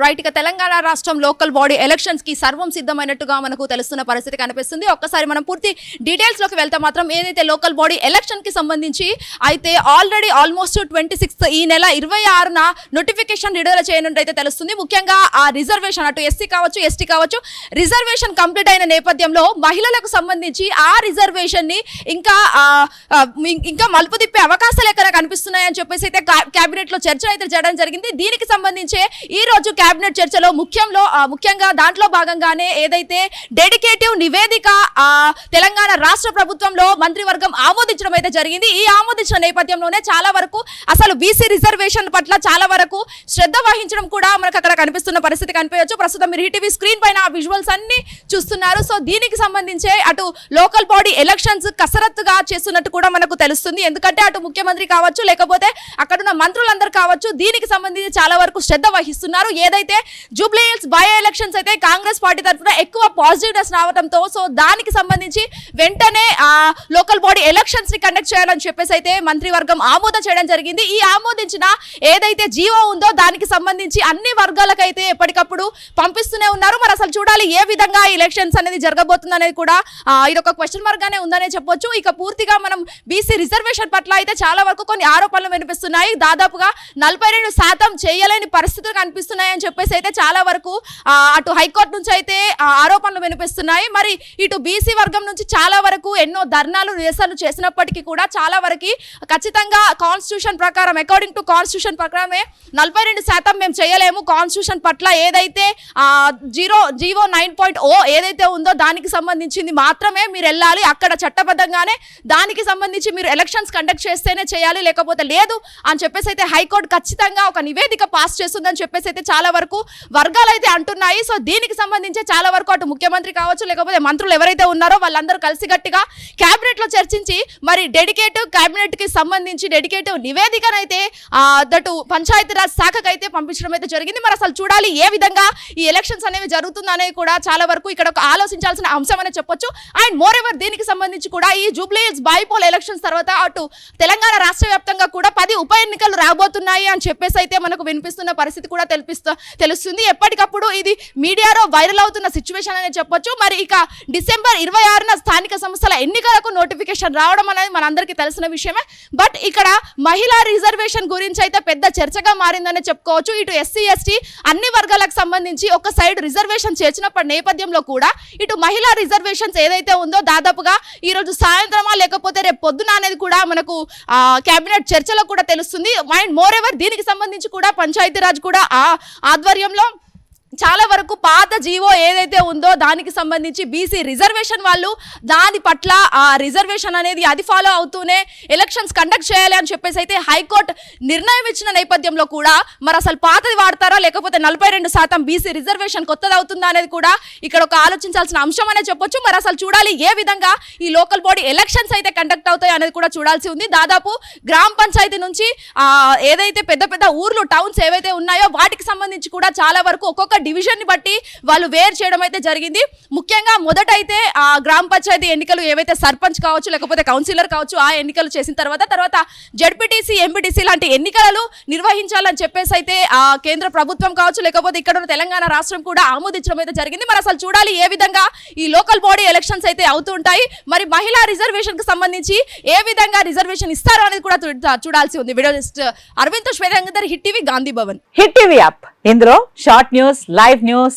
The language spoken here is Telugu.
రైట్ ఇక తెలంగాణ రాష్ట్రం లోకల్ బాడీ ఎలక్షన్స్కి సర్వం సిద్ధమైనట్టుగా మనకు తెలుస్తున్న పరిస్థితి కనిపిస్తుంది. ఒక్కసారి మనం పూర్తి డీటెయిల్స్లోకి వెళ్తే మాత్రం ఏదైతే లోకల్ బాడీ ఎలక్షన్కి సంబంధించి అయితే ఆల్రెడీ ఆల్మోస్ట్ ట్వంటీ సిక్స్త్ ఈ నెల ఇరవై ఆరున నోటిఫికేషన్ విడుదల చేయనుంటైతే తెలుస్తుంది. ముఖ్యంగా ఆ రిజర్వేషన్ అటు ఎస్సీ కావచ్చు ఎస్టీ కావచ్చు రిజర్వేషన్ కంప్లీట్ అయిన నేపథ్యంలో మహిళలకు సంబంధించి ఆ రిజర్వేషన్ని ఇంకా ఇంకా మలుపు తిప్పే అవకాశాలు ఎక్కడ కనిపిస్తున్నాయని చెప్పేసి అయితే కేబినెట్లో చర్చ అయితే జరగడం జరిగింది. దీనికి సంబంధించే ఈ రోజు కేబినెట్ చర్చలో ముఖ్యంలో ముఖ్యంగా దాంట్లో భాగంగానే ఏదైతే డెడికేటివ్ నివేదిక తెలంగాణ రాష్ట్ర ప్రభుత్వంలో మంత్రివర్గం ఆమోదించడం అయితే జరిగింది. ఈ ఆమోదించిన నేపథ్యంలోనే చాలా వరకు అసలు బీసీ రిజర్వేషన్ పట్ల చాలా వరకు శ్రద్ధ వహించడం కూడా మనకు అక్కడ కనిపిస్తున్న పరిస్థితి కనిపించవచ్చు. ప్రస్తుతం మీరు ఈటీవీ స్క్రీన్ పైన ఆ విజువల్స్ అన్ని చూస్తున్నారు. సో దీనికి సంబంధించే అటు లోకల్ బాడీ ఎలక్షన్స్ కసరత్తుగా చేస్తున్నట్టు కూడా మనకు తెలుస్తుంది. ఎందుకంటే అటు ముఖ్యమంత్రి కావచ్చు లేకపోతే అక్కడున్న మంత్రులందరూ కావచ్చు దీనికి సంబంధించి చాలా వరకు శ్రద్ధ వహిస్తున్నారు. ఏదైతే జూబ్లీ హిల్స్ బై ఎలక్షన్స్ అయితే కాంగ్రెస్ పార్టీ తరఫున ఎక్కువ పాజిటివ్నెస్ రావడంతో సో దానికి సంబంధించి వెంటనే ఆ లోకల్ బాడీ ఎలక్షన్స్ని కండక్ట్ చేయాలని చెప్పేసి అయితే మంత్రివర్గం ఆమోదం చేయడం జరిగింది. ఈ ఆమోదించిన ఏదైతే జీవో ఉందో దానికి సంబంధించి అన్ని వర్గాలకైతే ఎప్పటికప్పుడు పంపిస్తూనే ఉన్నారు. మరి అసలు చూడాలి ఏ విధంగా ఎలక్షన్స్ అనేది జరగబోతుంది అనేది కూడా ఇది ఒక క్వశ్చన్ మార్క్ గానే ఉందనే చెప్పొచ్చు. ఇక పూర్తిగా మనం బీసీ రిజర్వేషన్ పట్ల అయితే చాలా వరకు కొన్ని ఆరోపణలు వినిపిస్తున్నాయి. దాదాపుగా నలభై రెండు శాతం చేయలేని పరిస్థితులు కనిపిస్తున్నాయని అని చెప్పేసి అయితే చాలా వరకు అటు హైకోర్టు నుంచి అయితే ఆరోపణలు వినిపిస్తున్నాయి. మరి ఇటు బీసీ వర్గం నుంచి చాలా వరకు ఎన్నో ధర్నాలు నిరసనలు చేసినప్పటికీ కూడా చాలా వరకు ఖచ్చితంగా కాన్స్టిట్యూషన్ ప్రకారం అకార్డింగ్ టు కాన్స్టిట్యూషన్ ప్రకారమే నలభై రెండు శాతం మేము చేయలేము. కాన్స్టిట్యూషన్ పట్ల ఏదైతే zero G O nine point O ఏదైతే ఉందో దానికి సంబంధించింది మాత్రమే మీరు వెళ్ళాలి. అక్కడ చట్టబద్ధంగానే దానికి సంబంధించి మీరు ఎలక్షన్స్ కండక్ట్ చేస్తేనే చేయాలి లేకపోతే లేదు అని చెప్పేసి అయితే హైకోర్టు ఖచ్చితంగా ఒక నివేదిక పాస్ చేస్తుందని చెప్పేసి అయితే చాలా వరకు వర్గాలు అయితే అంటున్నాయి. సో దీనికి సంబంధించి చాలా వరకు అటు ముఖ్యమంత్రి కావచ్చు లేకపోతే మంత్రులు ఎవరైతే ఉన్నారో వాళ్ళందరూ కలిసిగట్టిగా కేబినెట్లో చర్చించి మరి డెడికేటివ్ కేబినెట్కి సంబంధించి డెడికేటివ్ నివేదికనైతే అటు పంచాయతీరాజ్ శాఖకు అయితే పంపించడం అయితే జరిగింది. మరి అసలు చూడాలి ఏ విధంగా ఈ ఎలక్షన్స్ అనేవి జరుగుతుందనే కూడా చాలా వరకు ఇక్కడ ఒక ఆలోచించాల్సిన అంశం అనే చెప్పొచ్చు. అండ్ మోర్ ఎవర్ దీనికి సంబంధించి కూడా ఈ జూబ్లీ బైపోల్ ఎలక్షన్స్ తర్వాత అటు తెలంగాణ రాష్ట్ర వ్యాప్తంగా కూడా పది ఉప ఎన్నికలు రాబోతున్నాయి అని చెప్పేసి అయితే మనకు వినిపిస్తున్న పరిస్థితి కూడా తెలిపిస్తూ తెలుస్తుంది. ఎప్పటికప్పుడు ఇది మీడియాలో వైరల్ అవుతున్న సిచ్యువేషన్ అనే చెప్పొచ్చు. మరి ఇక డిసెంబర్ ఇరవై ఆరున స్థానిక సంస్థల ఎన్నికలకు నోటిఫికేషన్ రావడం అనేది మనందరికీ తెలిసిన విషయమే. బట్ ఇక్కడ మహిళా రిజర్వేషన్ గురించి అయితే పెద్ద చర్చగా మారిందనే చెప్పుకోవచ్చు. ఇటు ఎస్సీ ఎస్టీ అన్ని వర్గాలకు సంబంధించి ఒక సైడ్ రిజర్వేషన్ చేర్చినప్పటి నేపథ్యంలో కూడా ఇటు మహిళా రిజర్వేషన్స్ ఏదైతే ఉందో దాదాపుగా ఈరోజు సాయంత్రమా లేకపోతే రేపు పొద్దున అనేది కూడా మనకు కేబినెట్ చర్చలో కూడా తెలుస్తుంది. అండ్ మోర్ ఎవర్ దీనికి సంబంధించి కూడా పంచాయతీరాజ్ కూడా ఆ ఆధ్వర్యంలో పాత జీవో ఏదైతే ఉందో దానికి సంబంధించి బీసీ రిజర్వేషన్ వాళ్ళు దాని పట్ల ఆ రిజర్వేషన్ అనేది అది ఫాలో అవుతూనే ఎలక్షన్స్ కండక్ట్ చేయాలి అని చెప్పేసి అయితే హైకోర్టు నిర్ణయం ఇచ్చిన నేపథ్యంలో కూడా మరి అసలు పాతది వాడతారా? లేకపోతే నలభై రెండు శాతం బీసీ రిజర్వేషన్ కొత్తది అవుతుందా అనేది కూడా ఇక్కడ ఒక ఆలోచించాల్సిన అంశం అనే చెప్పొచ్చు. మరి అసలు చూడాలి ఏ విధంగా ఈ లోకల్ బాడీ ఎలక్షన్స్ అయితే కండక్ట్ అవుతాయి అనేది కూడా చూడాల్సి ఉంది. దాదాపు గ్రామ పంచాయతీ నుంచి ఏదైతే పెద్ద పెద్ద ఊర్లు టౌన్స్ ఏవైతే ఉన్నాయో వాటికి సంబంధించి కూడా చాలా వరకు ఒక్కొక్క డివిజన్ని బట్టి వాళ్ళు వేరు చేయడం అయితే జరిగింది. ముఖ్యంగా మొదటైతే ఆ గ్రామ పంచాయతీ ఎన్నికలు ఏవైతే సర్పంచ్ కావచ్చు లేకపోతే కౌన్సిలర్ కావచ్చు ఆ ఎన్నికలు చేసిన తర్వాత తర్వాత జడ్పీటీసీ ఎంపీటీసీ లాంటి ఎన్నికలను నిర్వహించాలని చెప్పేసి అయితే ఆ కేంద్ర ప్రభుత్వం కావచ్చు లేకపోతే ఇక్కడ ఉన్న తెలంగాణ రాష్ట్రం కూడా ఆమోదించడం అయితే జరిగింది. మరి అసలు చూడాలి ఏ విధంగా ఈ లోకల్ బాడీ ఎలక్షన్స్ అయితే అవుతుంటాయి మరి మహిళా రిజర్వేషన్కి సంబంధించి ఏ విధంగా రిజర్వేషన్ ఇస్తారో అనేది కూడా చూడాల్సి ఉంది. Video Arvind Shwetangar hit TV Gandhi Bhavan. Hit TV app. ఇందులో short news live news